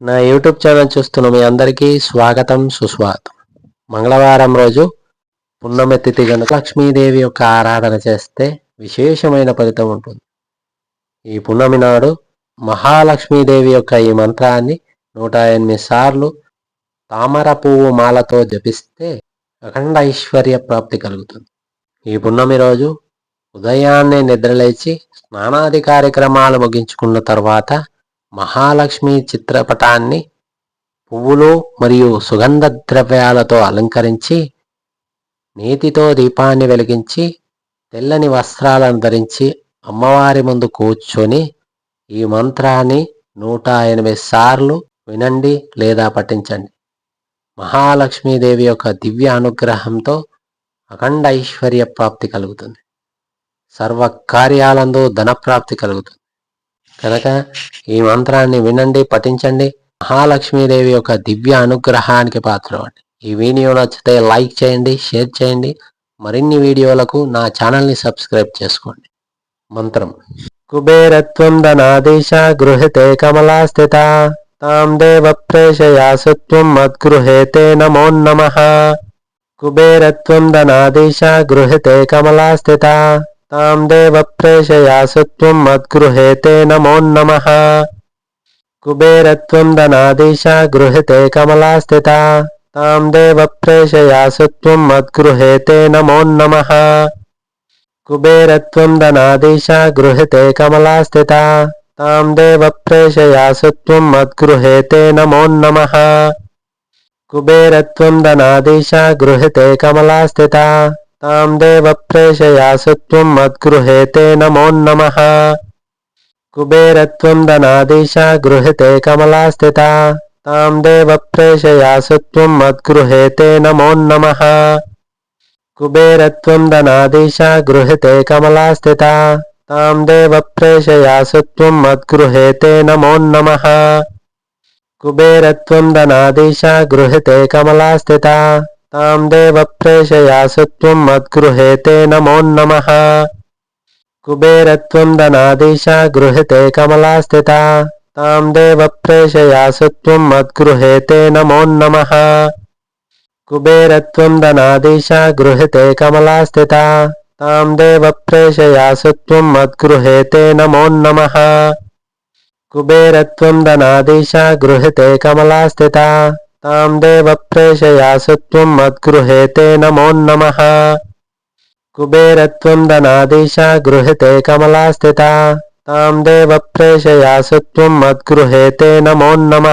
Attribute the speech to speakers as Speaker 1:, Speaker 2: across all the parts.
Speaker 1: నా YouTube channel చూస్తున్న మీ అందరికీ స్వాగతం సుస్వాగతం. మంగళవారం రోజు పున్నమ తిథి కనుక లక్ష్మీదేవి యొక్క ఆరాధన చేస్తే విశేషమైన ఫలితం ఉంటుంది. ఈ పున్నమి నాడు మహాలక్ష్మీదేవి యొక్క ఈ మంత్రాన్ని నూట ఎనిమిది సార్లు తామర పువ్వు మాలతో జపిస్తే అఖండ ఐశ్వర్య ప్రాప్తి కలుగుతుంది. ఈ పున్నమి రోజు ఉదయాన్నే నిద్రలేచి స్నానాది కార్యక్రమాలు ముగించుకున్న తర్వాత మహాలక్ష్మి చిత్రపటాన్ని పువ్వులు మరియు సుగంధ ద్రవ్యాలతో అలంకరించి నేతితో దీపాన్ని వెలిగించి తెల్లని వస్త్రాలను ధరించి అమ్మవారి ముందు కూర్చొని ఈ మంత్రాన్ని నూట ఎనిమిది సార్లు వినండి లేదా పఠించండి. మహాలక్ష్మీదేవి యొక్క దివ్య అనుగ్రహంతో అఖండ ఐశ్వర్య ప్రాప్తి కలుగుతుంది. సర్వ కార్యాలందు ధనప్రాప్తి కలుగుతుంది. కనుక ఈ మంత్రాన్ని వినండి పఠించండి. మహాలక్ష్మీదేవి యొక్క దివ్య అనుగ్రహానికి పాత్రవండి ఈ వీడియో నచ్చితే లైక్ చేయండి షేర్ చేయండి. మరిన్ని వీడియోలకు నా ఛానల్ని సబ్స్క్రైబ్ చేసుకోండి. మంత్రం. కుబేరత్వం ధనాదేశ గృహతే కమలా స్థిత తాం దేవ ప్రేషయాసుత్వం మద్గృహేతే నమో నమ. కుబేరత్వం ధనాదేశ గృహతే కమలా స్థిత తాం దేవ ప్రేషయాసుత్వం మద్గృహేతే నమో నమ కుబేరత్వం ధనాదేశ గృహతే కమలా స్థిత తాం దేవ ప్రేషయాసుత్వం మద్గృహేతే నమో నమ కుబేరత్వం ధనాదేశ గృహతే కమలా స్థిత తాం దేవ ప్రేషయాసుత్వం మద్గృహేతే నమో నమ కుబేరత్వం ధనాదేశ గృహతే కమలా స్థిత తాం దేవ ప్రేషయాసుత్వం మద్గృహేతే నమో నమ కుబేరత్వం ధనాదేశ గృహతే కమలా స్థిత తాం దేవ ప్రేషయాసుత్వం మద్గృహేతే నమో నమ కుబేరత్వం ధనాదేశ గృహతే కమలా స్థిత తాం దేవ ప్రేషయాసుత్వం మద్గృహేతే నమో నమ కుబేరత్వం ధనాదేశ గృహతే కమలా స్థిత తాం దేవ ప్రేషయాసు త్వం మద్గృహేతే నమో నమ కుబేరత్వం ధనాదేశ గృహతే కమలా స్థిత తాం దేవ ప్రేషయాసు త్వం మద్గృహేతే నమో నమ కుబేరత్వం ధనాదేశ గృహతే కమలా స్థిత తాం దేవ ప్రేషయాసు త్వం మద్గృహేతే నమో నమ కుబేరత్వం ధనాదేశ గృహతే కమలా స్థిత తాం దేవ ప్రేషయాసు త్వం మద్గృహేతే నమో నమ కుబేరత్వం ధనాదేశ గృహతే కమలా స్థిత తాం దేవ ప్రేషయాసు త్వం మద్గృహేతే నమో నమ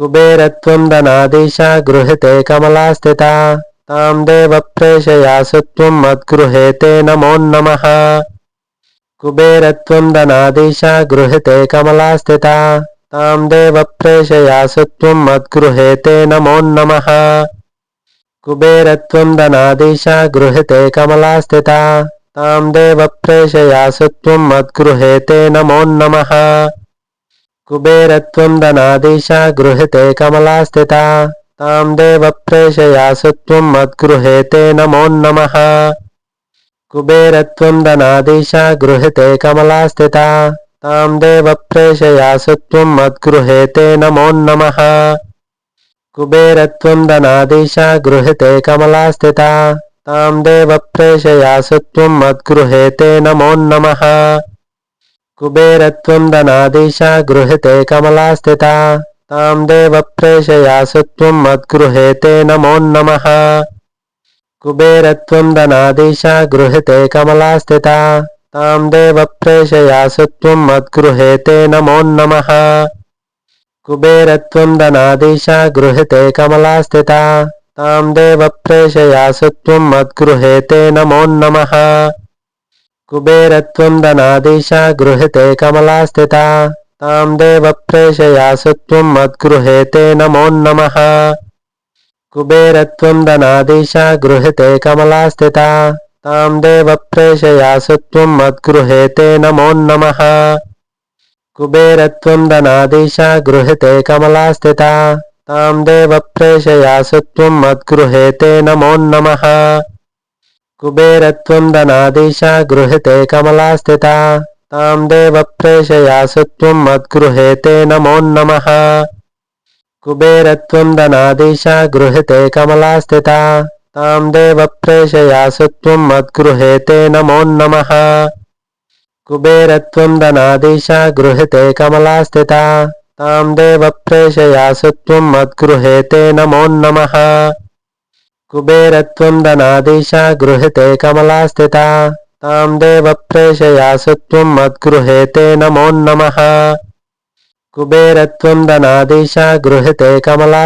Speaker 1: కుబేరత్వం ధనాదేశ గృహతే కమలా స్థిత తాం దేవ ప్రేషయాసు త్వం మద్గృహేతే నమో నమ కుబేరత్వం ధనాదేశ గృహతే కమలా స్థిత తాం దేవ ప్రేషయాసు త్వం మద్గృహేతే నమో నమ కుబేరత్వం ధనాదేశ గృహతే కమలా స్థిత తాం దేవ ప్రేషయాసు త్వం మద్గృహేతే నమో నమ కుబేరత్వం ధనాదేశ గృహతే కమలా స్థిత తాం దేవ ప్రేషయాసు త్వం మద్గృహేతే నమో నమ కుబేరత్వం ధనాదేశ గృహతే కమలా స్థిత తాం దేవ ప్రేషయాసు త్వం మద్గృహేతే నమో నమ కుబేరత్వం ధనాదేశ గృహతే కమలా స్థిత తాం దేవ ప్రేషయాసు త్వం మద్గృహేతే నమో నమ కుబేరత్వం ధనాదేశ గృహతే కమలా స్థిత తాం దేవ ప్రేషయాసు త్వం మద్గృహేతే నమో నమ కుబేరత్వం ధనాదేశ గృహతే కమలా స్థిత తాం దేవ ప్రేషయాసు త్వం మద్గృహేతే నమో నమ కుబేరత్వం ధనాదేశ గృహతే కమలా స్థిత తాం దేవ ప్రేషయాసు త్వం మద్గృహేతే నమో నమ కుబేరత్వం ధనాదేశ గృహతే కమలా స్థిత తాం దేవ ప్రేషయాసు త్వం మద్గృహేతే నమో నమ కుబేరత్వం ధనాదేశ గృహతే కమలా స్థిత తాం దేవ ప్రేషయాసు త్వం మద్గృహేతే నమో నమ కుబేరత్వం ధనాదీశ గృహితే కమలా స్థిత తాం దేవ ప్రేషయాసు త్వం మద్గృహేతే నమో నమ కుబేరత్వం ధనాదీశ గృహితే కమలా తాం దేవ ప్రేషయాసు మద్గృహేతే నమో కుబేరత్వం ధనాదీశ గృహితే కమలా తాం దేవ ప్రేషయాసు త్వం మద్గృహేతే నమో నమ కుబేరత్వం ధనాదీశ గృహితే కమలా స్థిత తాం దేవ ప్రేషయాసు త్వం మద్గృహేతే నమో నమ కుబేరత్వం ధనాదీశ గృహితే కమలా తాం దేవ ప్రేషయాసు మద్గృహేతే నమో కుబేరత్వం ధనాదీశ గృహితే కమలా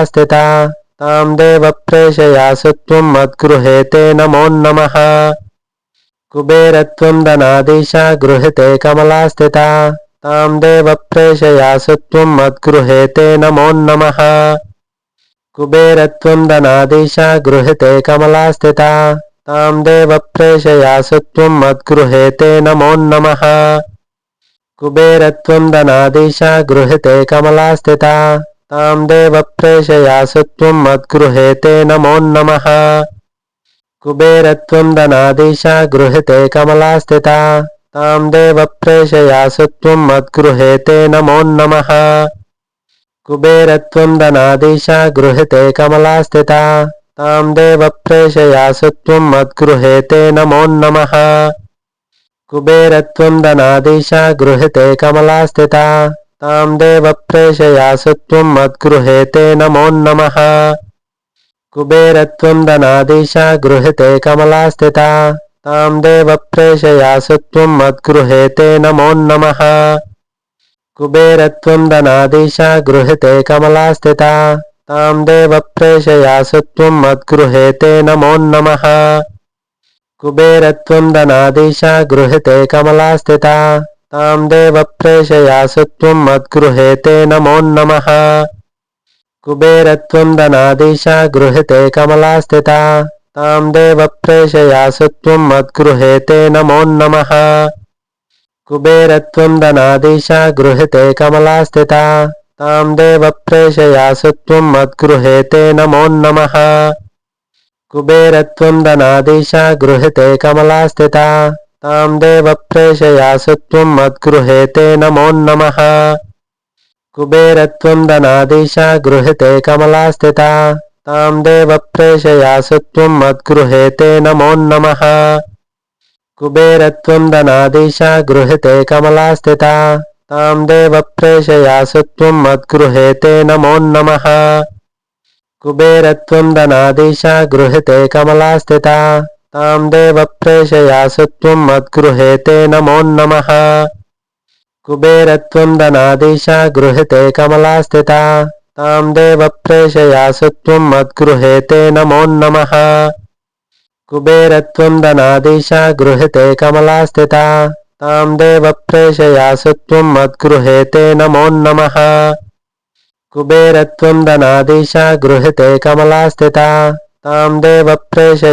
Speaker 1: తాం దేవ ప్రేషయాసు త్వం మద్గృహేతే నమో నమ కుబేరత్వం ధనాదీశ గృహితే కమలా స్థిత తాం దేవ ప్రేషయాసు త్వం మద్గృహేతే నమో నమ కుబేరత్వం ధనాదీశ గృహితే కమలా తాం దేవ ప్రేషయాసు మద్గృహేతే నమో కుబేరత్వం ధనాదీశ గృహితే కమలా नमो नमः कुबेरत्वं धनाधीश गृहते कमला स्थिता तां देव प्रेषयासु त्वं मद्गृहे ते नमो नमः कुबेरत्वं धनाधीश गृहते कमला स्थिता तां देव प्रेषयासु त्वं मद्गृहे ते नमो नमः कुबेरत्वं धनाधीश गृहते कमला स्थिता तां देव प्रेषयासु त्वं मद्गृहे ते नमो नमः कुबेरत्वं धनाधीश गृहते कमला स्थिता తాం దేవ ప్రేషయాసు త్వం మద్గృహేతే నమో నమ కుబేరత్వం ధనాదీశ గృహితే కమలా స్థిత తాం దేవ ప్రేషయాసు త్వం మద్గృహేతే నమో నమ కుబేరత్వం ధనాదీశ గృహితే కమలా తాం దేవ ప్రేషయాసు మద్గృహేతే నమో కుబేరత్వం ధనాదీశ గృహితే కమలా తాం దేవ ప్రేషయాసు త్వం మద్గృహేతే నమో నమ కుబేరత్వం ధనాదీశ గృహితే కమలా స్థిత తాం దేవ ప్రేషయాసు త్వం మద్గృహేతే నమో నమ కుబేరత్వం ధనాదీశ గృహితే కమలా తాం దేవ ప్రేషయాసు మద్గృహేతే నమో కుబేరత్వం ధనాదీశ గృహితే కమలా తాం దేవ ప్రేషయాసుత్వం మద్గృహేతే నమో నమ కుబేరత్వం ధనాదీశ గృహితే కమలా స్థిత తాం దేవ ప్రేషయాసుత్వం మద్గృహేతే నమో నమ కుబేరత్వం ధనాదీశ గృహితే కమలా తాం దేవ ప్రేషయాసుత్వం మద్గృహేతే నమో కుబేరత్వం ధనాదీశ గృహితే కమలా తాం దేవ ప్రేషయాసుత్వం మద్గృహేతే నమో నమ కుబేరత్వం ధనాదీశ గృహితే కమలా స్థిత తాం దేవ ప్రేషయాసుత్వం మద్గృహేతే నమో నమ కుబేరత్వం ధనాదీశ గృహితే కమలా తాం దేవ ప్రేషయాసుత్వం మద్గృహేతే నమో కుబేరత్వం ధనాదీశ గృహితే కమలా తాం దేవ ప్రేషయ